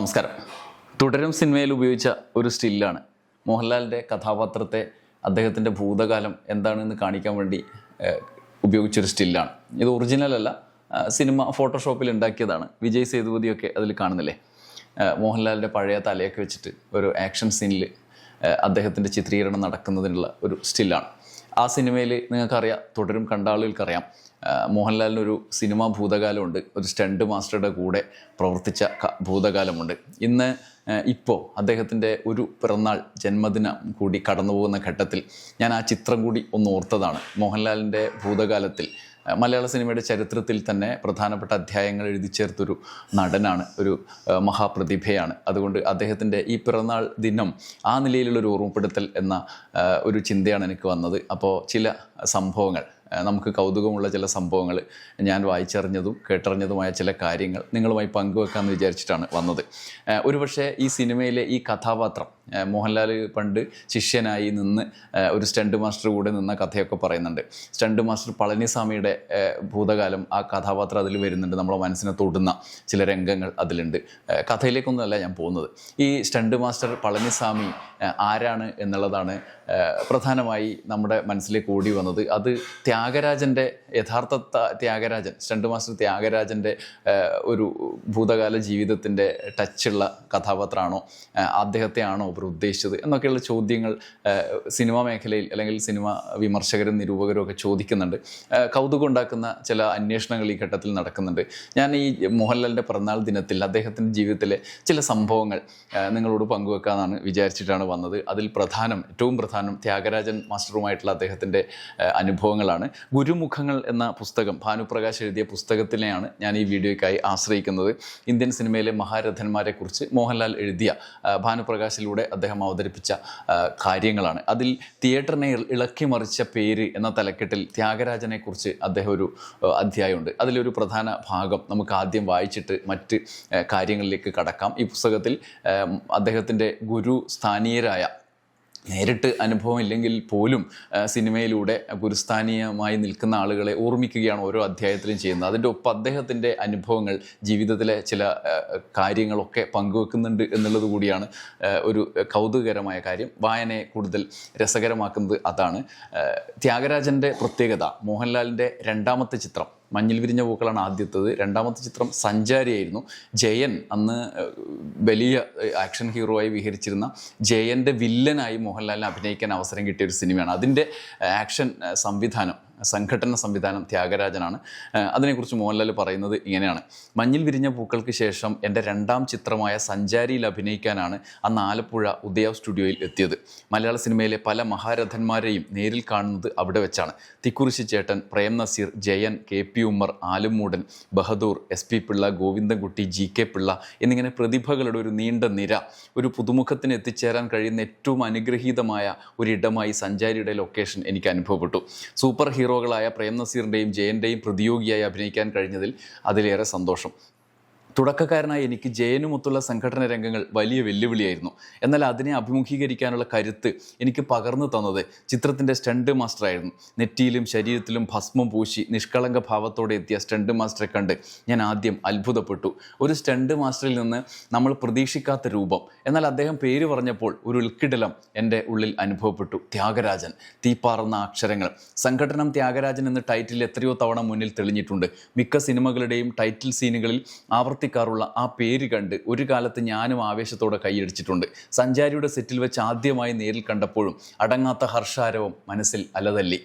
നമസ്കാരം. തുടരും സിനിമയിൽ ഉപയോഗിച്ച ഒരു സ്റ്റില്ലാണ്. മോഹൻലാലിന്റെ കഥാപാത്രത്തെ അദ്ദേഹത്തിന്റെ ഭൂതകാലം എന്താണെന്ന് കാണിക്കാൻ വേണ്ടി ഉപയോഗിച്ചൊരു സ്റ്റില്ലാണ്. ഇത് ഒറിജിനൽ അല്ല സിനിമ ഫോട്ടോഷോപ്പിൽ ഉണ്ടാക്കിയതാണ്. വിജയ് സേതുപതിയൊക്കെ അതിൽ കാണുന്നില്ലേ? മോഹൻലാലിന്റെ പഴയ തലയൊക്കെ വെച്ചിട്ട് ഒരു ആക്ഷൻ സീനിൽ അദ്ദേഹത്തിന്റെ ചിത്രീകരണം നടക്കുന്നതിനുള്ള ഒരു സ്റ്റില്ലാണ്. ആ സിനിമയിൽ നിങ്ങൾക്കറിയാം തുടരും കണ്ട ആളുകൾക്കറിയാം ആ, മോഹൻലാലിനൊരു സിനിമാ ഭൂതകാലമുണ്ട്. ഒരു സ്റ്റണ്ട് മാസ്റ്ററുടെ കൂടെ പ്രവർത്തിച്ച ഭൂതകാലമുണ്ട്. ഇന്ന് ഇപ്പോൾ അദ്ദേഹത്തിന്റെ ഒരു പിറന്നാൾ ജന്മദിനം കൂടി കടന്നു പോകുന്ന ഘട്ടത്തിൽ ഞാൻ ആ ചിത്രം കൂടി ഒന്ന് ഓർത്തതാണ്. മോഹൻലാലിന്റെ ഭൂതകാലത്തിൽ മലയാള സിനിമയുടെ ചരിത്രത്തിൽ തന്നെ പ്രധാനപ്പെട്ട അധ്യായങ്ങൾ എഴുതി ചേർത്തൊരു നടനാണ് ഒരു മഹാപ്രതിഭയാണ്. അതുകൊണ്ട് അദ്ദേഹത്തിന്റെ ഈ പിറന്നാൾ ദിനം ആ നിലയിലുള്ളൊരു ഓർമ്മപ്പെടുത്തൽ എന്ന ഒരു ചിന്തയാണ് എനിക്ക് വന്നത്. അപ്പോൾ ചില സംഭവങ്ങൾ. നമുക്ക് കൗതുകമുള്ള ചില സംഭവങ്ങൾ ഞാൻ വായിച്ചറിഞ്ഞതും കേട്ടറിഞ്ഞതുമായ ചില കാര്യങ്ങൾ നിങ്ങളുമായി പങ്കുവെക്കാമെന്ന് വിചാരിച്ചിട്ടാണ് വന്നത്. ഒരുപക്ഷേ ഈ സിനിമയിലെ ഈ കഥാപാത്രം മോഹൻലാൽ പണ്ട് ശിഷ്യനായി നിന്ന് ഒരു സ്റ്റണ്ട് മാസ്റ്റർ കൂടെ നിന്ന കഥയൊക്കെ പറയുന്നുണ്ട്. സ്റ്റണ്ട് മാസ്റ്റർ പളനിസ്വാമിയുടെ ഭൂതകാലം ആ കഥാപാത്രം അതിൽ വരുന്നുണ്ട്. നമ്മളെ മനസ്സിനെ തൊടുന്ന ചില രംഗങ്ങൾ അതിലുണ്ട്. കഥയിലേക്കൊന്നുമല്ല ഞാൻ പോകുന്നത്. ഈ സ്റ്റണ്ട് മാസ്റ്റർ പളനിസ്വാമി ആരാണ് എന്നുള്ളതാണ് പ്രധാനമായി നമ്മുടെ മനസ്സിലേക്ക് ഓടി വന്നത്. അത് ത്യാഗരാജന്റെ യഥാർത്ഥ ത്യാഗരാജൻ സ്റ്റണ്ട് മാസ്റ്റർ ത്യാഗരാജന്റെ ഒരു ഭൂതകാല ജീവിതത്തിന്റെ ടച്ചുള്ള കഥാപാത്രമാണോ അദ്ദേഹത്തെയാണോ ഇവർ ഉദ്ദേശിച്ചത് എന്നൊക്കെയുള്ള ചോദ്യങ്ങൾ സിനിമ മേഖലയിൽ അല്ലെങ്കിൽ സിനിമ വിമർശകരും നിരൂപകരും ഒക്കെ ചോദിക്കുന്നുണ്ട്. കൗതുകം ഉണ്ടാക്കുന്ന ചില അന്വേഷണങ്ങൾ ഈ ഘട്ടത്തിൽ നടക്കുന്നുണ്ട്. ഞാൻ ഈ മോഹൻലാലിന്റെ പിറന്നാൾ ദിനത്തിൽ അദ്ദേഹത്തിന്റെ ജീവിതത്തിലെ ചില സംഭവങ്ങൾ നിങ്ങളോട് പങ്കുവെക്കാമെന്നാണ് വിചാരിച്ചിട്ടാണ് വന്നത്. അതിൽ പ്രധാനം ഏറ്റവും പ്രധാനം ത്യാഗരാജൻ മാസ്റ്ററുമായിട്ടുള്ള അദ്ദേഹത്തിന്റെ അനുഭവങ്ങളാണ്. ഗുരുമുഖങ്ങൾ എന്ന പുസ്തകം ഭാനുപ്രകാശ് എഴുതിയ പുസ്തകത്തിനെയാണ് ഞാൻ ഈ വീഡിയോയ്ക്കായി ആശ്രയിക്കുന്നത്. ഇന്ത്യൻ സിനിമയിലെ മഹാരഥന്മാരെക്കുറിച്ച് മോഹൻലാൽ എഴുതിയ ആ, ഭാനുപ്രകാശിലൂടെ അദ്ദേഹം അവതരിപ്പിച്ച കാര്യങ്ങളാണ്. അതിൽ തിയേറ്ററിനെ ഇള- ഇളക്കി മറിച്ച പേര് എന്ന തലക്കെട്ടിൽ ത്യാഗരാജനെ കുറിച്ച് അദ്ദേഹം ഒരു അധ്യായമുണ്ട്. അതിലൊരു പ്രധാന ഭാഗം നമുക്ക് ആദ്യം വായിച്ചിട്ട് മറ്റ് കാര്യങ്ങളിലേക്ക് കടക്കാം. ഈ പുസ്തകത്തിൽ അദ്ദേഹത്തിന്റെ ഗുരു സ്ഥാനീയരായ നേരിട്ട് അനുഭവം ഇല്ലെങ്കിൽ പോലും സിനിമയിലൂടെ ഗുരുസ്ഥാനീയമായി നിൽക്കുന്ന ആളുകളെ ഓർമ്മിക്കുകയാണ് ഓരോ അധ്യായത്തിലും ചെയ്യുന്നത്. അതിന്റെ ഒപ്പം അദ്ദേഹത്തിന്റെ അനുഭവങ്ങൾ ജീവിതത്തിലെ ചില കാര്യങ്ങളൊക്കെ പങ്കുവെക്കുന്നുണ്ട് എന്നുള്ളത് കൂടിയാണ് ഒരു കൗതുകകരമായ കാര്യം. വായനയെ കൂടുതൽ രസകരമാക്കുന്നത് അതാണ്. ത്യാഗരാജന്റെ പ്രത്യേകത മോഹൻലാലിന്റെ രണ്ടാമത്തെ ചിത്രം. മഞ്ഞിൽ വിരിഞ്ഞ പൂക്കളാണ് ആദ്യത്തത്. രണ്ടാമത്തെ ചിത്രം സഞ്ചാരിയായിരുന്നു. ജയൻ അന്ന് വലിയ ആക്ഷൻ ഹീറോ ആയി വിഹരിച്ചിരുന്ന ജയന്റെ വില്ലനായി മോഹൻലാലിന് അഭിനയിക്കാൻ അവസരം കിട്ടിയ ഒരു സിനിമയാണ്. അതിന്റെ ആക്ഷൻ സംവിധാനം. സംഘടന സംവിധാനം ത്യാഗരാജനാണ്. അതിനെക്കുറിച്ച് മോഹൻലാൽ പറയുന്നത് ഇങ്ങനെയാണ്. മഞ്ഞിൽ വിരിഞ്ഞ പൂക്കൾക്ക് ശേഷം എന്റെ രണ്ടാം ചിത്രമായ സഞ്ചാരിയിൽ അഭിനയിക്കാനാണ് അന്ന് ആലപ്പുഴ ഉദയ സ്റ്റുഡിയോയിൽ എത്തിയത്. മലയാള സിനിമയിലെ പല മഹാരഥന്മാരെയും നേരിൽ കാണുന്നത് അവിടെ വെച്ചാണ്. തിക്കുറിശി ചേട്ടൻ Prem Nazir Jayan K P Ummer Alummoodan Bahadoor S P Pillai Govindankutty G K Pillai എന്നിങ്ങനെ പ്രതിഭകളുടെ ഒരു നീണ്ട നിര ഒരു പുതുമുഖത്തിന് എത്തിച്ചേരാൻ കഴിയുന്ന ഏറ്റവും അനുഗ്രഹീതമായ ഒരിടമായി സഞ്ചാരിയുടെ ലൊക്കേഷൻ എനിക്ക് അനുഭവപ്പെട്ടു. സൂപ്പർ ഹീറോകളായ പ്രേം നസീറിന്റെയും ജയന്റെയും പ്രതിയോഗിയായി അഭിനയിക്കാൻ കഴിഞ്ഞതിൽ അതിലേറെ സന്തോഷം. തുടക്കക്കാരനായ എനിക്ക് ജയനുമൊത്തുള്ള സംഘടന രംഗങ്ങൾ വലിയ വെല്ലുവിളിയായിരുന്നു. എന്നാൽ അതിനെ അഭിമുഖീകരിക്കാനുള്ള കരുത്ത് എനിക്ക് പകർന്നു തന്നത് ചിത്രത്തിന്റെ സ്റ്റണ്ട് മാസ്റ്ററായിരുന്നു. നെറ്റിയിലും ശരീരത്തിലും ഭസ്മം പൂശി നിഷ്കളങ്ക ഭാവത്തോടെ എത്തിയ സ്റ്റണ്ട് മാസ്റ്ററെ കണ്ട് ഞാൻ ആദ്യം അത്ഭുതപ്പെട്ടു. ഒരു സ്റ്റണ്ട് മാസ്റ്ററിൽ നിന്ന് നമ്മൾ പ്രതീക്ഷിക്കാത്ത രൂപം. എന്നാൽ അദ്ദേഹം പേര് പറഞ്ഞപ്പോൾ ഒരു ഉൾക്കിടലം എന്റെ ഉള്ളിൽ അനുഭവപ്പെട്ടു. ത്യാഗരാജൻ തീപ്പാറുന്ന അക്ഷരങ്ങൾ. സംഘടനം ത്യാഗരാജൻ എന്ന ടൈറ്റിൽ എത്രയോ തവണ മുന്നിൽ തെളിഞ്ഞിട്ടുണ്ട്. മിക്ക സിനിമകളുടെയും ടൈറ്റിൽ സീനുകളിൽ ആവർത്തിക്കാറുള്ള ആ പേര് കണ്ട് ഒരു കാലത്ത് ഞാനും ആവേശത്തോടെ കൈയടിച്ചിട്ടുണ്ട്. സഞ്ചാരിയുടെ സെറ്റിൽ വെച്ച് ആദ്യമായി നേരിൽ കണ്ടപ്പോഴും അടങ്ങാത്ത ഹർഷാരവം മനസ്സിൽ അലതല്ലി.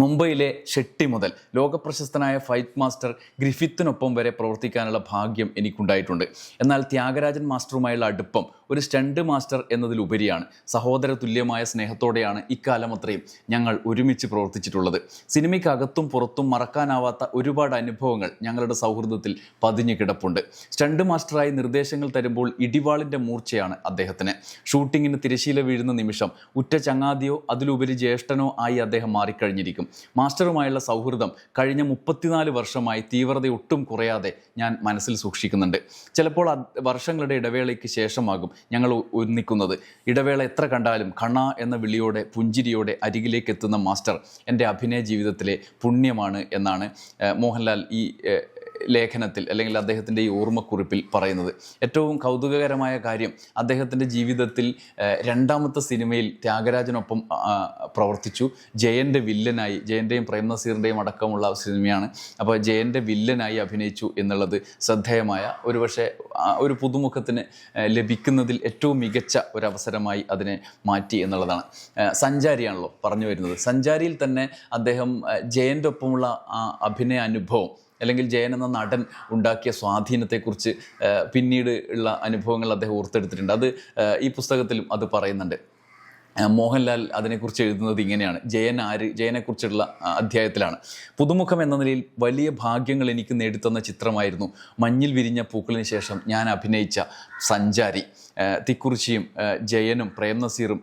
മുംബൈയിലെ ഷെട്ടി മുതൽ ലോകപ്രശസ്തനായ ഫൈറ്റ് മാസ്റ്റർ ഗ്രിഫിത്തിനൊപ്പം വരെ പ്രവർത്തിക്കാനുള്ള ഭാഗ്യം എനിക്കുണ്ടായിട്ടുണ്ട്. എന്നാൽ ത്യാഗരാജൻ മാസ്റ്ററുമായുള്ള അടുപ്പം ഒരു സ്റ്റണ്ട് മാസ്റ്റർ എന്നതിലുപരിയാണ് സഹോദര തുല്യമായ സ്നേഹത്തോടെയാണ് ഇക്കാലം അത്രയും ഞങ്ങൾ ഒരുമിച്ച് പ്രവർത്തിച്ചിട്ടുള്ളത്. സിനിമയ്ക്കകത്തും പുറത്തും മറക്കാനാവാത്ത ഒരുപാട് അനുഭവങ്ങൾ ഞങ്ങളുടെ സൗഹൃദത്തിൽ പതിഞ്ഞു കിടപ്പുണ്ട്. സ്റ്റണ്ട് മാസ്റ്ററായി നിർദ്ദേശങ്ങൾ തരുമ്പോൾ ഇടിവാളിന്റെ മൂർച്ചയാണ് അദ്ദേഹത്തിന്. ഷൂട്ടിങ്ങിന് തിരശീല വീഴുന്ന നിമിഷം ഉറ്റ ചങ്ങാതിയോ അതിലുപരി ജ്യേഷ്ഠനോ ആയി അദ്ദേഹം മാറിക്കഴിഞ്ഞിരിക്കും. മാസ്റ്ററുമായുള്ള സൗഹൃദം കഴിഞ്ഞ മുപ്പത്തിനാല് വർഷമായി തീവ്രത ഒട്ടും കുറയാതെ ഞാൻ മനസ്സിൽ സൂക്ഷിക്കുന്നുണ്ട്. ചിലപ്പോൾ വർഷങ്ങളുടെ ഇടവേളയ്ക്ക് ശേഷമാകും ഞങ്ങൾ ഒന്നിക്കുന്നത്. ഇടവേള എത്ര കണ്ടാലും കണ എന്ന വിളിയോടെ പുഞ്ചിരിയോടെ അരികിലേക്ക് എത്തുന്ന മാസ്റ്റർ എന്റെ അഭിനയ ജീവിതത്തിലെ പുണ്യമാണ് എന്നാണ് മോഹൻലാൽ ഈ ലേഖനത്തിൽ അല്ലെങ്കിൽ അദ്ദേഹത്തിന്റെ ഈ ഓർമ്മക്കുറിപ്പിൽ പറയുന്നത്. ഏറ്റവും കൗതുകകരമായ കാര്യം അദ്ദേഹത്തിന്റെ ജീവിതത്തിൽ രണ്ടാമത്തെ സിനിമയിൽ ത്യാഗരാജനൊപ്പം പ്രവർത്തിച്ചു. ജയന്റെ വില്ലനായി ജയന്റെയും പ്രേം നസീറിന്റെയും അടക്കമുള്ള സിനിമയാണ്. അപ്പോൾ ജയന്റെ വില്ലനായി അഭിനയിച്ചു എന്നുള്ളത് ശ്രദ്ധേയമായ ഒരുപക്ഷെ ഒരു പുതുമുഖത്തിന് ലഭിക്കുന്നതിൽ ഏറ്റവും മികച്ച ഒരു അവസരമായി അതിനെ മാറ്റി എന്നുള്ളതാണ്. സഞ്ചാരിയാണല്ലോ പറഞ്ഞു വരുന്നത്. സഞ്ചാരിയിൽ തന്നെ അദ്ദേഹം ജയന്റെ ഒപ്പമുള്ള ആ അഭിനയ അനുഭവം അല്ലെങ്കിൽ ജയൻ എന്ന നടൻ ഉണ്ടാക്കിയ സ്വാധീനത്തെക്കുറിച്ച് പിന്നീട് ഉള്ള അനുഭവങ്ങൾ അദ്ദേഹം ഓർത്തെടുത്തിട്ടുണ്ട്. അത് ഈ പുസ്തകത്തിലും അത് പറയുന്നുണ്ട്. മോഹൻലാൽ അതിനെക്കുറിച്ച് എഴുതുന്നത് ഇങ്ങനെയാണ്. ജയൻ ആര് ജയനെക്കുറിച്ചുള്ള അധ്യായത്തിലാണ്. പുതുമുഖം എന്ന നിലയിൽ വലിയ ഭാഗ്യങ്ങൾ എനിക്ക് നേടിത്തന്ന ചിത്രമായിരുന്നു. മഞ്ഞിൽ വിരിഞ്ഞ പൂക്കളിന് ശേഷം ഞാൻ അഭിനയിച്ച സഞ്ചാരി തിക്കുറിച്ചിയും ജയനും പ്രേം നസീറും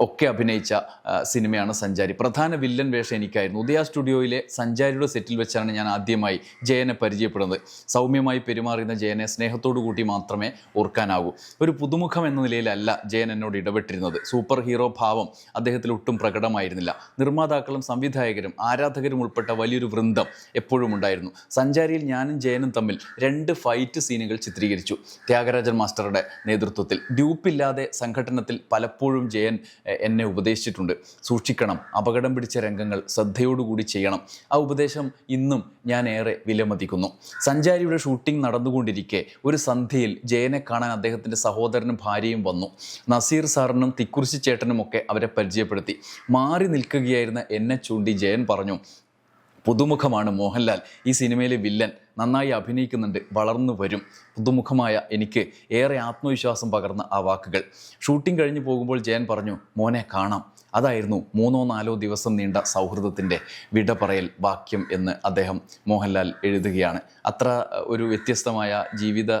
ഒക്കെ അഭിനയിച്ച സിനിമയാണ് സഞ്ചാരി. പ്രധാന വില്ലൻ വേഷം എനിക്കായിരുന്നു. ഉദയ സ്റ്റുഡിയോയിലെ സഞ്ചാരിയുടെ സെറ്റിൽ വെച്ചാണ് ഞാൻ ആദ്യമായി ജയനെ പരിചയപ്പെടുന്നത്. സൗമ്യമായി പെരുമാറുന്ന ജയനെ സ്നേഹത്തോടു കൂടി മാത്രമേ ഓർക്കാനാകൂ. ഒരു പുതുമുഖം എന്ന നിലയിലല്ല ജയൻ എന്നോട് ഇടപെട്ടിരുന്നത്. സൂപ്പർ ഹീറോ ഭാവം അദ്ദേഹത്തിൽ ഒട്ടും പ്രകടമായിരുന്നില്ല. നിർമ്മാതാക്കളും സംവിധായകരും ആരാധകരും ഉൾപ്പെട്ട വലിയൊരു വൃന്ദം എപ്പോഴും ഉണ്ടായിരുന്നു. സഞ്ചാരിയിൽ ഞാനും ജയനും തമ്മിൽ രണ്ട് ഫൈറ്റ് സീനുകൾ ചിത്രീകരിച്ചു. ത്യാഗരാജൻ മാസ്റ്ററുടെ നേതൃത്വത്തിൽ. ഡ്യൂപ്പില്ലാതെ സംഘടനത്തിൽ പലപ്പോഴും ജയൻ എന്നെ ഉപദേശിച്ചിട്ടുണ്ട്. സൂക്ഷിക്കണം അപകടം പിടിച്ച രംഗങ്ങൾ ശ്രദ്ധയോടുകൂടി ചെയ്യണം. ആ ഉപദേശം ഇന്നും ഞാൻ ഏറെ വിലമതിക്കുന്നു. സഞ്ചാരിയുടെ ഷൂട്ടിംഗ് നടന്നുകൊണ്ടിരിക്കെ ഒരു സന്ധ്യയിൽ ജയനെ കാണാൻ അദ്ദേഹത്തിന്റെ സഹോദരനും ഭാര്യയും വന്നു. നസീർ സാറിനും തിക്കുറിശി ചേട്ടനുമൊക്കെ അവരെ പരിചയപ്പെടുത്തി. മാറി നിൽക്കുകയായിരുന്ന എന്നെ ചൂണ്ടി ജയൻ പറഞ്ഞു പുതുമുഖമാണ് മോഹൻലാൽ. ഈ സിനിമയിലെ വില്ലൻ. നന്നായി അഭിനയിക്കുന്നുണ്ട് വളർന്നു വരും. പുതുമുഖമായ എനിക്ക് ഏറെ ആത്മവിശ്വാസം പകർന്ന ആ വാക്കുകൾ. ഷൂട്ടിംഗ് കഴിഞ്ഞു പോകുമ്പോൾ ജയൻ പറഞ്ഞു മോനെ കാണാം. അതായിരുന്നു മൂന്നോ നാലോ ദിവസം നീണ്ട സൗഹൃദത്തിന്റെ വിട പറയൽ വാക്യം എന്ന് അദ്ദേഹം മോഹൻലാൽ എഴുതുകയാണ്. അത്ര ഒരു വ്യത്യസ്തമായ ജീവിത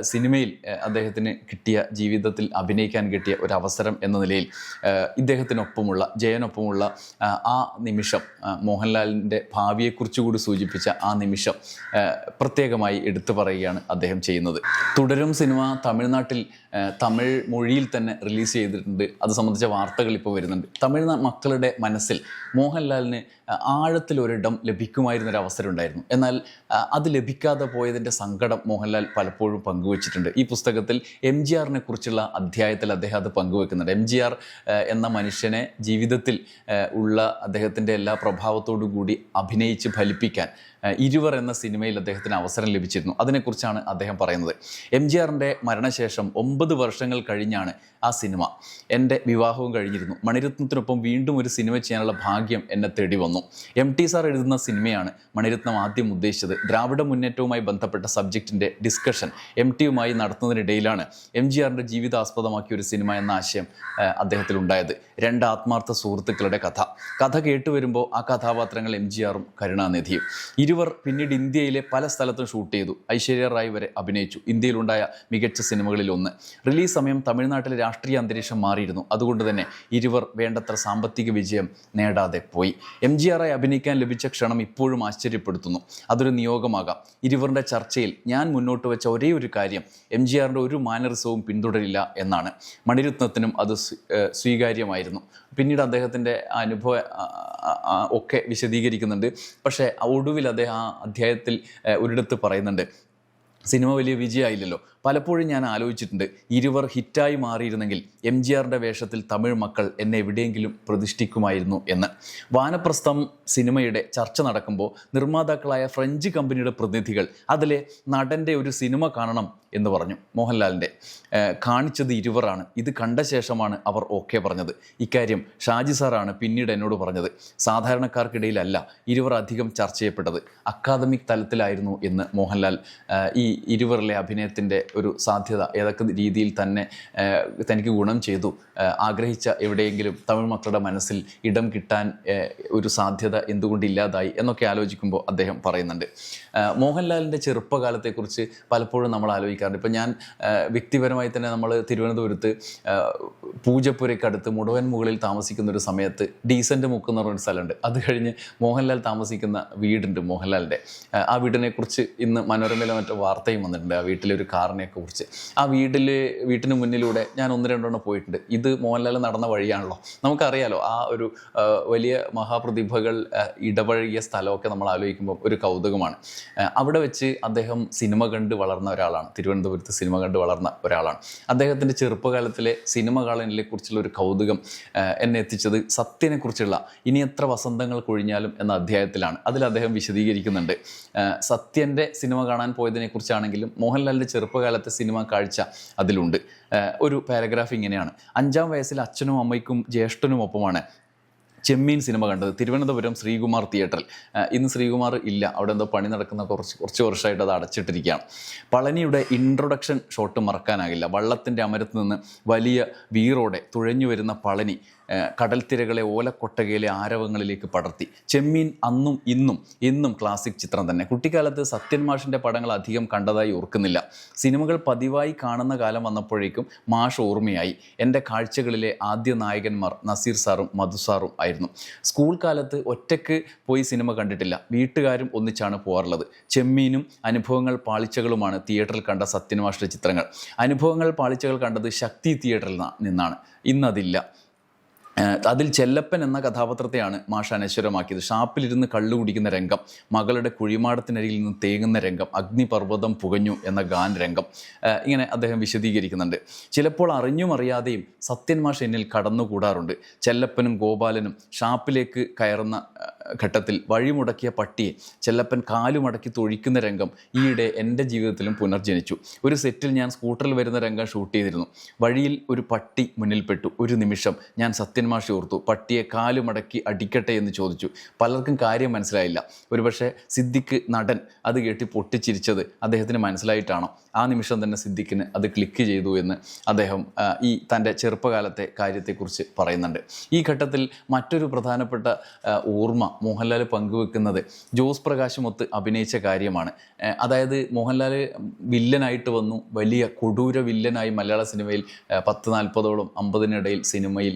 സിനിമയിൽ അദ്ദേഹത്തിന് കിട്ടിയ ജീവിതത്തിൽ അഭിനയിക്കാൻ കിട്ടിയ ഒരു അവസരം എന്ന നിലയിൽ ഇദ്ദേഹത്തിനൊപ്പമുള്ള ജയനൊപ്പമുള്ള ആ നിമിഷം മോഹൻലാലിന്റെ ഭാവിയെക്കുറിച്ചുകൂടി സൂചിപ്പിച്ച ആ നിമിഷം പ്രത്യേകമായി എടുത്തു പറയുകയാണ് അദ്ദേഹം ചെയ്യുന്നത്. തുടരും സിനിമ തമിഴ്നാട്ടിൽ തമിഴ് മൊഴിയിൽ തന്നെ റിലീസ് ചെയ്തിട്ടുണ്ട്. അത് സംബന്ധിച്ച വാർത്തകൾ ഇപ്പോൾ വരുന്നുണ്ട്. തമിഴ് ന- മക്കളുടെ മനസ്സിൽ മോഹൻലാലിന് ആഴത്തിലൊരിടം ലഭിക്കുമായിരുന്നൊരു അവസരം ഉണ്ടായിരുന്നു എന്നാൽ അത് ലഭിക്കാതെ പോയതിന്റെ സങ്കടം മോഹൻലാൽ പലപ്പോഴും പങ്കുവച്ചിട്ടുണ്ട്. ഈ പുസ്തകത്തിൽ എം ജി ആറിനെ കുറിച്ചുള്ള അധ്യായത്തിൽ അദ്ദേഹം അത് പങ്കുവെക്കുന്നുണ്ട്. എം ജി ആർ എന്ന മനുഷ്യനെ ജീവിതത്തിൽ ഉള്ള അദ്ദേഹത്തിന്റെ എല്ലാ പ്രഭാവത്തോടു കൂടി അഭിനയിച്ച് ഫലിപ്പിക്കാൻ ഇരുവർ എന്ന സിനിമയിൽ അദ്ദേഹത്തിന് അവസരം ലഭിച്ചിരുന്നു. അതിനെക്കുറിച്ചാണ് അദ്ദേഹം പറയുന്നത്. എം ജി ആറിന്റെ മരണശേഷം ഒമ്പത് വർഷങ്ങൾ കഴിഞ്ഞാണ് ആ സിനിമ. എന്റെ വിവാഹവും കഴിഞ്ഞിരുന്നു. മണിരത്നത്തിനൊപ്പം വീണ്ടും ഒരു സിനിമ ചെയ്യാനുള്ള ഭാഗ്യം എന്നെ തേടി വന്നു. എം ടി സാർ എഴുതുന്ന സിനിമയാണ് മണിരത്നം ആദ്യം ഉദ്ദേശിച്ചത്. ദ്രാവിഡ മുന്നേറ്റവുമായി ബന്ധപ്പെട്ട സബ്ജക്റ്റിന്റെ ഡിസ്കഷൻ എം ടിയുമായി നടത്തുന്നതിനിടയിലാണ് എം ജി ആറിന്റെ ജീവിതാസ്പദമാക്കിയ ഒരു സിനിമ എന്ന ആശയം അദ്ദേഹത്തിൽ ഉണ്ടായത് രണ്ട് ആത്മാർത്ഥ സുഹൃത്തുക്കളുടെ കഥ. കഥ കേട്ടുവരുമ്പോൾ ആ കഥാപാത്രങ്ങൾ എം ജി ആറും കരുണാനിധിയും. ഇരുവർ പിന്നീട് ഇന്ത്യയിലെ പല സ്ഥലത്തും ഷൂട്ട് ചെയ്തു. ഐശ്വര്യ റായ് വരെ അഭിനയിച്ചു. ഇന്ത്യയിലുണ്ടായ മികച്ച സിനിമകളിൽ ഒന്ന് റിലീസ് സമയം തമിഴ്നാട്ടിലെ രാഷ്ട്രീയ അന്തരീക്ഷം മാറിയിരുന്നു. അതുകൊണ്ട് തന്നെ ഇരുവർ വേണ്ടത്ര സാമ്പത്തിക വിജയം നേടാതെ പോയി. എം ജി ആറായി അഭിനയിക്കാൻ ലഭിച്ച ക്ഷണം ഇപ്പോഴും ആശ്ചര്യപ്പെടുത്തുന്നു. അതൊരു നിയോഗമാകാം. ഇരുവരുടെ ചർച്ചയിൽ ഞാൻ മുന്നോട്ട് വെച്ച ഒരേ ഒരു കാര്യം എം ജി ആറിന്റെ ഒരു മാനറിസവും പിന്തുടരില്ല എന്നാണ്. മണിരത്നത്തിനും അത് സ്വീകാര്യമായിരുന്നു. പിന്നീട് അദ്ദേഹത്തിന്റെ അനുഭവ ഒക്കെ വിശദീകരിക്കുന്നുണ്ട്. പക്ഷേ ഒടുവിൽ അദ്ദേഹം ആ അധ്യായത്തിൽ ഒരിടത്ത് പറയുന്നുണ്ട്. സിനിമ വലിയ വിജയമായില്ലല്ലോ. പലപ്പോഴും ഞാൻ ആലോചിച്ചിട്ടുണ്ട് ഇരുവർ ഹിറ്റായി മാറിയിരുന്നെങ്കിൽ എം ജി ആറിന്റെ വേഷത്തിൽ തമിഴ് മക്കൾ എന്നെ എവിടെയെങ്കിലും പ്രതിഷ്ഠിക്കുമായിരുന്നു എന്ന്. വാനപ്രസ്ഥം സിനിമയുടെ ചർച്ച നടക്കുമ്പോൾ നിർമ്മാതാക്കളായ ഫ്രഞ്ച് കമ്പനിയുടെ പ്രതിനിധികൾ അതിലെ നടന്റെ ഒരു സിനിമ കാണണം എന്ന് പറഞ്ഞു മോഹൻലാലിന്റെ കാണിച്ചത് ഇരുവറാണ് ഇത് കണ്ട ശേഷമാണ് അവർ ഓക്കെ പറഞ്ഞത്. ഇക്കാര്യം ഷാജി സാറാണ് പിന്നീട് എന്നോട് പറഞ്ഞത്. സാധാരണക്കാർക്കിടയിലല്ല ഇരുവർ അധികം ചർച്ച ചെയ്യപ്പെട്ടത്. അക്കാദമിക് തലത്തിലായിരുന്നു എന്ന് മോഹൻലാൽ ഈ ഇരുവറിലെ അഭിനയത്തിന്റെ ഒരു സാധ്യത ഏതൊക്കെ രീതിയിൽ തന്നെ തനിക്ക് ഗുണം ചെയ്തു ആഗ്രഹിച്ച എവിടെയെങ്കിലും തമിഴ് മക്കളുടെ മനസ്സിൽ ഇടം കിട്ടാൻ ഒരു സാധ്യത എന്തുകൊണ്ട് ഇല്ലാതായി എന്നൊക്കെ ആലോചിക്കുമ്പോൾ അദ്ദേഹം പറയുന്നുണ്ട്. മോഹൻലാലിന്റെ ചെറുപ്പകാലത്തെക്കുറിച്ച് പലപ്പോഴും നമ്മൾ ആലോചിക്കാറുണ്ട്. ഇപ്പം ഞാൻ വ്യക്തിപരമായി തന്നെ നമ്മൾ തിരുവനന്തപുരത്ത് പൂജപ്പുരയ്ക്കടുത്ത് മുടവൻ മുകളിൽ താമസിക്കുന്ന ഒരു സമയത്ത് ഡീസന്റ് മുക്ക് എന്ന് പറഞ്ഞൊരു സ്ഥലമുണ്ട്. അത് കഴിഞ്ഞ് മോഹൻലാൽ താമസിക്കുന്ന വീടുണ്ട് മോഹൻലാലിന്റെ ആ വീടിനെക്കുറിച്ച് ഇന്ന് മനോരമയിലെ മറ്റോ വാർത്തയും വന്നിട്ടുണ്ട്. ആ വീട്ടിലൊരു കാറിനെ മോഹൻലാലിനെയൊക്കെ കുറിച്ച് ആ വീട്ടിൽ വീട്ടിന് മുന്നിലൂടെ ഞാൻ ഒന്ന് രണ്ടെണ്ണം പോയിട്ടുണ്ട്. ഇത് മോഹൻലാൽ നടന്ന വഴിയാണല്ലോ. നമുക്കറിയാലോ ആ ഒരു വലിയ മഹാപ്രതിഭകൾ ഇടപഴകിയ സ്ഥലമൊക്കെ നമ്മൾ ആലോചിക്കുമ്പോൾ ഒരു കൗതുകമാണ്. അവിടെ വെച്ച് അദ്ദേഹം സിനിമ കണ്ട് വളർന്ന ഒരാളാണ്. തിരുവനന്തപുരത്ത് സിനിമ കണ്ട് വളർന്ന ഒരാളാണ്. അദ്ദേഹത്തിന്റെ ചെറുപ്പകാലത്തിലെ സിനിമ കാണലിനെ കുറിച്ചുള്ള ഒരു കൗതുകം എന്നെ എത്തിച്ചത് സത്യനെക്കുറിച്ചുള്ള ഇനി എത്ര വസന്തങ്ങൾ കൊഴിഞ്ഞാലും എന്ന അധ്യായത്തിലാണ്. അതിൽ അദ്ദേഹം വിശദീകരിക്കുന്നുണ്ട്. സത്യന്റെ സിനിമ കാണാൻ പോയതിനെക്കുറിച്ചാണെങ്കിലും മോഹൻലാലിന്റെ ചെറുപ്പകാലത്തെ സിനിമ കാഴ്ച അതിലുണ്ട്. ഒരു പാരഗ്രാഫ് ഇങ്ങനെയാണ്. അഞ്ചാം വയസ്സിൽ അച്ഛനും അമ്മയ്ക്കും ജ്യേഷ്ഠനും ഒപ്പമാണ് ചെമ്മീൻ സിനിമ കണ്ടത്. തിരുവനന്തപുരം ശ്രീകുമാർ തിയേറ്ററിൽ. ഇന്ന് ശ്രീകുമാർ ഇല്ല. അവിടെ എന്തോ പണി നടക്കുന്ന കുറച്ച് കുറച്ച് വർഷമായിട്ട് അത് അടച്ചിട്ടിരിക്കുകയാണ്. പളനിയുടെ ഇൻട്രൊഡക്ഷൻ ഷോട്ട് മറക്കാനാകില്ല. വള്ളത്തിന്റെ അമരത്ത് നിന്ന് വലിയ വീറോടെ തുഴഞ്ഞു വരുന്ന പളനി കടൽത്തിരകളെ ഓലക്കൊട്ടകയിലെ ആരവങ്ങളിലേക്ക് പടർത്തി. ചെമ്മീൻ അന്നും ഇന്നും എന്നും ക്ലാസിക് ചിത്രം തന്നെ. കുട്ടിക്കാലത്ത് സത്യൻ മാഷിന്റെ പടങ്ങൾ അധികം കണ്ടതായി ഓർക്കുന്നില്ല. സിനിമകൾ പതിവായി കാണുന്ന കാലം വന്നപ്പോഴേക്കും മാഷ് ഓർമ്മയായി. എന്റെ കാഴ്ചകളിലെ ആദ്യ നായകന്മാർ നസീർ സാറും മധു സാറും ആയിരുന്നു. സ്കൂൾ കാലത്ത് ഒറ്റയ്ക്ക് പോയി സിനിമ കണ്ടിട്ടില്ല. വീട്ടുകാരും ഒന്നിച്ചാണ് പോകാറുള്ളത് ചെമ്മീനും അനുഭവങ്ങൾ പാളിച്ചകളുമാണ് തിയേറ്ററിൽ കണ്ട സത്യൻ മാഷിന്റെ ചിത്രങ്ങൾ. അനുഭവങ്ങൾ പാളിച്ചകൾ കണ്ടത് ശക്തി തിയേറ്ററിൽ നിന്നാണ്. ഇന്നതില്ല. അതിൽ ചെല്ലപ്പൻ എന്ന കഥാപാത്രത്തെയാണ് മാഷ അനശ്വരമാക്കിയത്. ഷാപ്പിലിരുന്ന് കള്ളു കുടിക്കുന്ന രംഗം മകളുടെ കുഴിമാടത്തിനരിയിൽ നിന്ന് തേങ്ങുന്ന രംഗം അഗ്നിപർവതം പുകഞ്ഞു എന്ന ഗാൻ രംഗം ഇങ്ങനെ അദ്ദേഹം വിശദീകരിക്കുന്നുണ്ട്. ചിലപ്പോൾ അറിഞ്ഞും അറിയാതെയും സത്യൻ മാഷ് എന്നിൽ കടന്നുകൂടാറുണ്ട്. ചെല്ലപ്പനും ഗോപാലനും ഷാപ്പിലേക്ക് കയറുന്ന ഘട്ടത്തിൽ വഴിമുടക്കിയ പട്ടിയെ ചെല്ലപ്പൻ കാലുമടക്കി തൊഴിക്കുന്ന രംഗം ഈയിടെ എന്റെ ജീവിതത്തിലും പുനർജനിച്ചു. ഒരു സെറ്റിൽ ഞാൻ സ്കൂട്ടറിൽ വരുന്ന രംഗം ഷൂട്ട് ചെയ്തിരുന്നു. വഴിയിൽ ഒരു പട്ടി മുന്നിൽപ്പെട്ടു. ഒരു നിമിഷം ഞാൻ സത്യൻ മാഷി ഓർത്തു. പട്ടിയെ കാലുമടക്കി അടിക്കട്ടെ എന്ന് ചോദിച്ചു. പലർക്കും കാര്യം മനസ്സിലായില്ല. ഒരുപക്ഷെ സിദ്ദിഖ് നടൻ അത് കേട്ടി പൊട്ടിച്ചിരിച്ചത് അദ്ദേഹത്തിന് മനസ്സിലായിട്ടാണോ? ആ നിമിഷം തന്നെ സിദ്ദിഖിന് അത് ക്ലിക്ക് ചെയ്തു എന്ന് അദ്ദേഹം ഈ തന്റെ ചെറുപ്പകാലത്തെ കാര്യത്തെക്കുറിച്ച് പറയുന്നുണ്ട്. ഈ ഘട്ടത്തിൽ മറ്റൊരു പ്രധാനപ്പെട്ട ഓർമ്മ മോഹൻലാൽ പങ്കുവെക്കുന്നത് ജോസ് പ്രകാശുമൊത്ത് അഭിനയിച്ച കാര്യമാണ്. അതായത് മോഹൻലാൽ വില്ലനായിട്ട് വന്നു. വലിയ കൊടൂര വില്ലനായി മലയാള സിനിമയിൽ പത്ത് നാൽപ്പതോളം അമ്പതിനിടയിൽ സിനിമയിൽ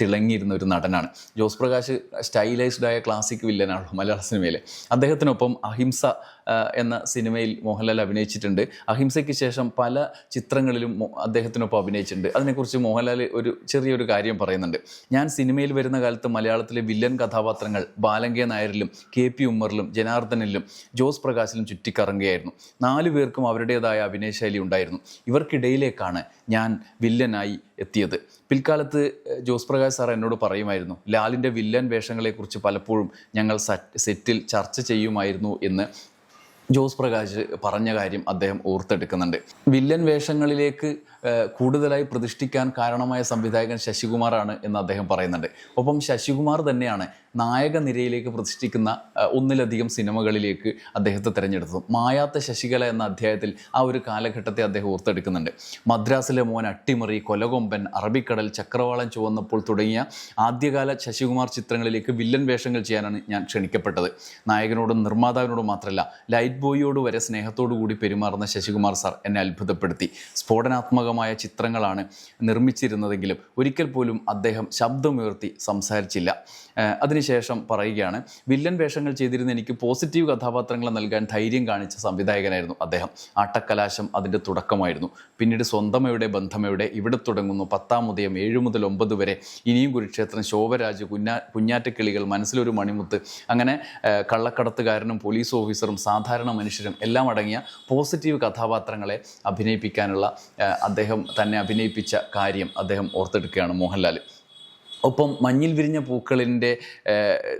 തിളങ്ങിയിരുന്ന ഒരു നടനാണ്. ജോസ് പ്രകാശ് സ്റ്റൈലൈസ്ഡ് ആയ ക്ലാസിക് വില്ലനാണല്ലോ മലയാള സിനിമയിൽ അദ്ദേഹത്തിനൊപ്പം അഹിംസ എന്ന സിനിമയിൽ മോഹൻലാൽ അഭിനയിച്ചിട്ടുണ്ട്. അഹിംസയ്ക്ക് ശേഷം പല ചിത്രങ്ങളിലും അദ്ദേഹത്തിനൊപ്പം അഭിനയിച്ചിട്ടുണ്ട്. അതിനെക്കുറിച്ച് മോഹൻലാൽ ഒരു ചെറിയൊരു കാര്യം പറയുന്നുണ്ട്. ഞാൻ സിനിമയിൽ വരുന്ന കാലത്ത് മലയാളത്തിലെ വില്ലൻ കഥാപാത്രങ്ങൾ ബാലങ്കെ നായരിലും കെ പി ഉമ്മറിലും ജനാർദ്ദനിലും ജോസ് പ്രകാശിലും ചുറ്റിക്കറങ്ങുകയായിരുന്നു. നാലു പേർക്കും അവരുടേതായ അഭിനയശൈലി ഉണ്ടായിരുന്നു. ഇവർക്കിടയിലേക്കാണ് ഞാൻ വില്ലനായി എത്തിയത്. പിൽക്കാലത്ത് ജോസ് പ്രകാശ് സാർ എന്നോട് പറയുമായിരുന്നു ലാലിന്റെ വില്ലൻ വേഷങ്ങളെക്കുറിച്ച് പലപ്പോഴും ഞങ്ങൾ സെറ്റിൽ ചർച്ച ചെയ്യുമായിരുന്നു എന്ന്. ജോസ് പ്രകാശ് പറഞ്ഞ കാര്യം അദ്ദേഹം ഓർത്തെടുക്കുന്നുണ്ട്. വില്ലൻ വേഷങ്ങളിലേക്ക് കൂടുതലായി പ്രതിഷ്ഠിക്കാൻ കാരണമായ സംവിധായകൻ ശശികുമാറാണ് എന്ന് അദ്ദേഹം പറയുന്നുണ്ട്. ഒപ്പം ശശികുമാർ തന്നെയാണ് നായക നിരയിലേക്ക് പ്രതിഷ്ഠിക്കുന്ന ഒന്നിലധികം സിനിമകളിലേക്ക് അദ്ദേഹത്തെ തിരഞ്ഞെടുത്തത്. മായാത്ത ശശികല എന്ന അധ്യായത്തിൽ ആ ഒരു കാലഘട്ടത്തെ അദ്ദേഹം ഓർത്തെടുക്കുന്നുണ്ട്. മദ്രാസിലെ മോൻ അട്ടിമറി കൊലകൊമ്പൻ അറബിക്കടൽ ചക്രവാളം ചുവന്നപ്പോൾ തുടങ്ങിയ ആദ്യകാല ശശികുമാർ ചിത്രങ്ങളിലേക്ക് വില്ലൻ വേഷങ്ങൾ ചെയ്യാനാണ് ഞാൻ ക്ഷണിക്കപ്പെട്ടത്. നായകനോടും നിർമ്മാതാവിനോടും മാത്രമല്ല ലൈറ്റ് ബോയിയോട് വരെ സ്നേഹത്തോടു കൂടി പെരുമാറുന്ന ശശികുമാർ സാർ എന്നെ അത്ഭുതപ്പെടുത്തി. സ്ഫോടനാത്മകമായ ചിത്രങ്ങളാണ് നിർമ്മിച്ചിരുന്നതെങ്കിലും ഒരിക്കൽ പോലും അദ്ദേഹം ശബ്ദമുയർത്തി സംസാരിച്ചില്ല. അതിനുശേഷം പറയുകയാണ് വില്ലൻ വേഷങ്ങൾ ചെയ്തിരുന്ന എനിക്ക് പോസിറ്റീവ് കഥാപാത്രങ്ങൾ നൽകാൻ ധൈര്യം കാണിച്ച സംവിധായകനായിരുന്നു അദ്ദേഹം. ആട്ടക്കലാശം അതിന്റെ തുടക്കമായിരുന്നു. പിന്നീട് സ്വന്തമയുടെ ബന്ധമയുടെ ഇവിടെ തുടങ്ങുന്നു. പത്താം ഉദയം ഏഴ് മുതൽ ഒമ്പത് വരെ ഇനിയും കുരുക്ഷേത്രം ശോഭരാജ് കുഞ്ഞാ കുഞ്ഞാറ്റക്കിളികൾ മനസ്സിലൊരു മണിമുത്ത് അങ്ങനെ കള്ളക്കടത്തുകാരനും പോലീസ് ഓഫീസറും സാധാരണ മനുഷ്യരും എല്ലാം അടങ്ങിയ പോസിറ്റീവ് കഥാപാത്രങ്ങളെ അഭിനയിപ്പിക്കാനുള്ള അദ്ദേഹം തന്നെ അഭിനയിപ്പിച്ച കാര്യം അദ്ദേഹം ഓർത്തെടുക്കുകയാണ് മോഹൻലാൽ ഒപ്പം മഞ്ഞിൽ വിരിഞ്ഞ പൂക്കളിന്റെ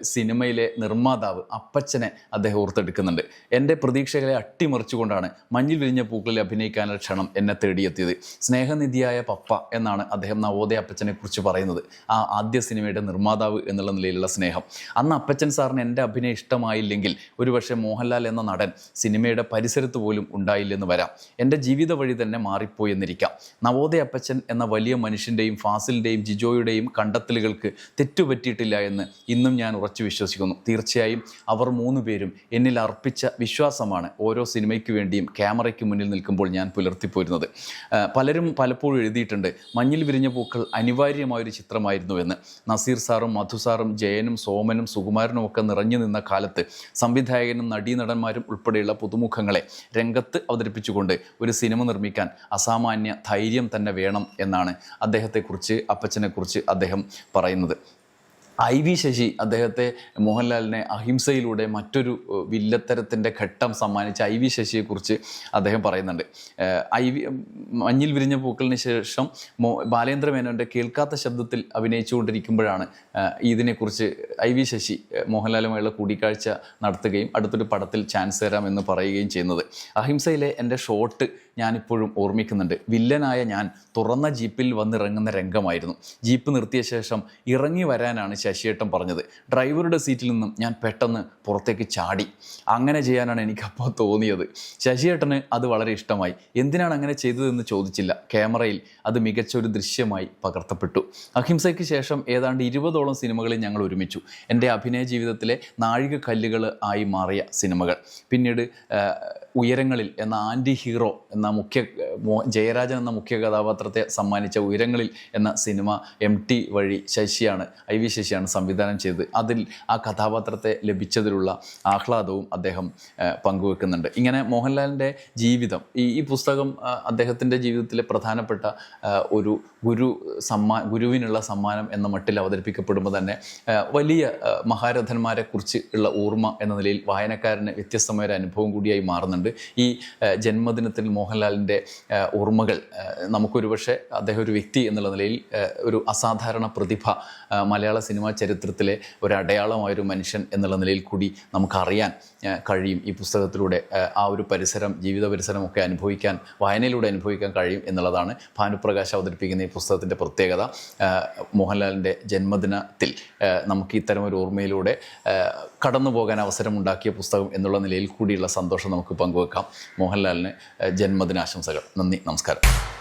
സിനിമയിലെ നിർമ്മാതാവ് അപ്പച്ചനെ അദ്ദേഹം ഓർത്തെടുക്കുന്നുണ്ട്. എന്റെ പ്രതീക്ഷകളെ അട്ടിമറിച്ചുകൊണ്ടാണ് മഞ്ഞിൽ വിരിഞ്ഞ പൂക്കളിൽ അഭിനയിക്കാനുള്ള ക്ഷണം എന്നെ തേടിയെത്തിയത്. സ്നേഹനിധിയായ പപ്പ എന്നാണ് അദ്ദേഹം നവോദയ അപ്പച്ചനെ കുറിച്ച് പറയുന്നത്. ആ ആദ്യ സിനിമയുടെ നിർമ്മാതാവ് എന്നുള്ള നിലയിലുള്ള സ്നേഹം. അന്ന് അപ്പച്ചൻ സാറിന് എന്റെ അഭിനയം ഇഷ്ടമായില്ലെങ്കിൽ ഒരുപക്ഷെ മോഹൻലാൽ എന്ന നടൻ സിനിമയുടെ പരിസരത്ത് പോലും ഉണ്ടായില്ലെന്ന് വരാം. എന്റെ ജീവിത വഴി തന്നെ മാറിപ്പോയി എന്നിരിക്കാം നവോദയ അപ്പച്ചൻ എന്ന വലിയ മനുഷ്യന്റെയും ഫാസിലിന്റെയും ജിജോയുടെയും കണ്ടെത്തൽ കണ്ടെത്തലുകൾക്ക് തെറ്റുപറ്റിയിട്ടില്ല എന്ന് ഇന്നും ഞാൻ ഉറച്ചു വിശ്വസിക്കുന്നു. തീർച്ചയായും അവർ മൂന്ന് പേരും എന്നിൽ അർപ്പിച്ച വിശ്വാസമാണ് ഓരോ സിനിമയ്ക്ക് വേണ്ടിയും ക്യാമറയ്ക്ക് മുന്നിൽ നിൽക്കുമ്പോൾ ഞാൻ പുലർത്തിപ്പോരുന്നത്. പലരും പലപ്പോഴും എഴുതിയിട്ടുണ്ട് മഞ്ഞിൽ വിരിഞ്ഞ പൂക്കൾ അനിവാര്യമായൊരു ചിത്രമായിരുന്നു എന്ന്. നസീർ സാറും മധു സാറും ജയനും സോമനും സുകുമാരനും ഒക്കെ നിറഞ്ഞു നിന്ന കാലത്ത് സംവിധായകനും നടീനടന്മാരും ഉൾപ്പെടെയുള്ള പുതുമുഖങ്ങളെ രംഗത്ത് അവതരിപ്പിച്ചുകൊണ്ട് ഒരു സിനിമ നിർമ്മിക്കാൻ അസാമാന്യ ധൈര്യം തന്നെ വേണം എന്നാണ് അദ്ദേഹത്തെക്കുറിച്ച് അപ്പച്ചനെക്കുറിച്ച് അദ്ദേഹം പറയുന്നത്. ഐ വി ശശി അദ്ദേഹത്തെ മോഹൻലാലിനെ അഹിംസയിലൂടെ മറ്റൊരു വില്ലത്തരത്തിന്റെ ഘട്ടം സമ്മാനിച്ച ഐ വി ശശിയെക്കുറിച്ച് അദ്ദേഹം പറയുന്നുണ്ട്. ഐ വി മഞ്ഞിൽ വിരിഞ്ഞ പൂക്കളിന് ശേഷം മോ ബാലേന്ദ്ര മേനോന്റെ കേൾക്കാത്ത ശബ്ദത്തിൽ അഭിനയിച്ചുകൊണ്ടിരിക്കുമ്പോഴാണ് ഇതിനെക്കുറിച്ച് ഐ വി ശശി മോഹൻലാലുമായുള്ള കൂടിക്കാഴ്ച നടത്തുകയും അടുത്തൊരു പടത്തിൽ ചാൻസ് തരാമെന്ന് പറയുകയും ചെയ്യുന്നത്. അഹിംസയിലെ എന്റെ ഷോട്ട് ഞാനിപ്പോഴും ഓർമ്മിക്കുന്നുണ്ട്. വില്ലനായ ഞാൻ തുറന്ന ജീപ്പിൽ വന്നിറങ്ങുന്ന രംഗമായിരുന്നു. ജീപ്പ് നിർത്തിയ ശേഷം ഇറങ്ങി വരാനാണ് ശശിയേട്ടൻ പറഞ്ഞത്. ഡ്രൈവറുടെ സീറ്റിൽ നിന്നും ഞാൻ പെട്ടെന്ന് പുറത്തേക്ക് ചാടി. അങ്ങനെ ചെയ്യാനാണ് എനിക്കപ്പോൾ തോന്നിയത്. ശശിയേട്ടന് അത് വളരെ ഇഷ്ടമായി. എന്തിനാണ് അങ്ങനെ ചെയ്തതെന്ന് ചോദിച്ചില്ല. ക്യാമറയിൽ അത് മികച്ച ഒരു ദൃശ്യമായി പകർത്തപ്പെട്ടു. അഹിംസയ്ക്ക് ശേഷം ഏതാണ്ട് ഇരുപതോളം സിനിമകളിൽ ഞങ്ങൾ ഒരുമിച്ചു. എന്റെ അഭിനയ ജീവിതത്തിലെ നാഴികക്കല്ലുകൾ ആയി മാറിയ സിനിമകൾ. പിന്നീട് ഉയരങ്ങളിൽ എന്ന ആന്റി ഹീറോ എന്ന മുഖ്യ ജയരാജൻ എന്ന മുഖ്യ കഥാപാത്രത്തെ സമ്മാനിച്ച ഉയരങ്ങളിൽ എന്ന സിനിമ എം ടി വഴി ശശിയാണ് ഐ വി ശശിയാണ് സംവിധാനം ചെയ്തത്. അതിൽ ആ കഥാപാത്രത്തെ ലഭിച്ചതിലുള്ള ആഹ്ലാദവും അദ്ദേഹം പങ്കുവെക്കുന്നുണ്ട്. ഇങ്ങനെ മോഹൻലാലിന്റെ ജീവിതം ഈ ഈ പുസ്തകം അദ്ദേഹത്തിന്റെ ജീവിതത്തിലെ പ്രധാനപ്പെട്ട ഒരു ഗുരു സമ്മാ ഗുരുവിനുള്ള സമ്മാനം എന്ന മട്ടിൽ അവതരിപ്പിക്കപ്പെടുമ്പോൾ തന്നെ വലിയ മഹാരഥന്മാരെ കുറിച്ച് ഉള്ള ഓർമ്മ എന്ന നിലയിൽ വായനക്കാരന് വ്യത്യസ്തമായ ഒരു അനുഭവം കൂടിയായി മാറുന്നുണ്ട്. ഈ ജന്മദിനത്തിൽ മോഹൻലാലിന്റെ ഓർമ്മകൾ നമുക്കൊരു നമുക്കൊരുപക്ഷെ അദ്ദേഹം ഒരു വ്യക്തി എന്നുള്ള നിലയിൽ ഒരു അസാധാരണ പ്രതിഭ മലയാള സിനിമാ ചരിത്രത്തിലെ ഒരു അടയാളമായൊരു മനുഷ്യൻ എന്നുള്ള നിലയിൽ കൂടി നമുക്കറിയാൻ കഴിയും. ഈ പുസ്തകത്തിലൂടെ ആ, ഒരു പരിസരം ജീവിത പരിസരമൊക്കെ അനുഭവിക്കാൻ വായനയിലൂടെ അനുഭവിക്കാൻ കഴിയും എന്നുള്ളതാണ് ഭാനുപ്രകാശ് അവതരിപ്പിക്കുന്ന ഈ പുസ്തകത്തിന്റെ പ്രത്യേകത. മോഹൻലാലിന്റെ ജന്മദിനത്തിൽ നമുക്ക് ഇത്തരം ഒരു ഓർമ്മയിലൂടെ കടന്നു പോകാൻ അവസരമുണ്ടാക്കിയ പുസ്തകം എന്നുള്ള നിലയിൽ കൂടിയുള്ള സന്തോഷം നമുക്ക് പങ്കുവെക്കാം. മോഹൻലാലിന് ജന്മദിനാശംസകൾ. നന്ദി നമസ്കാരം.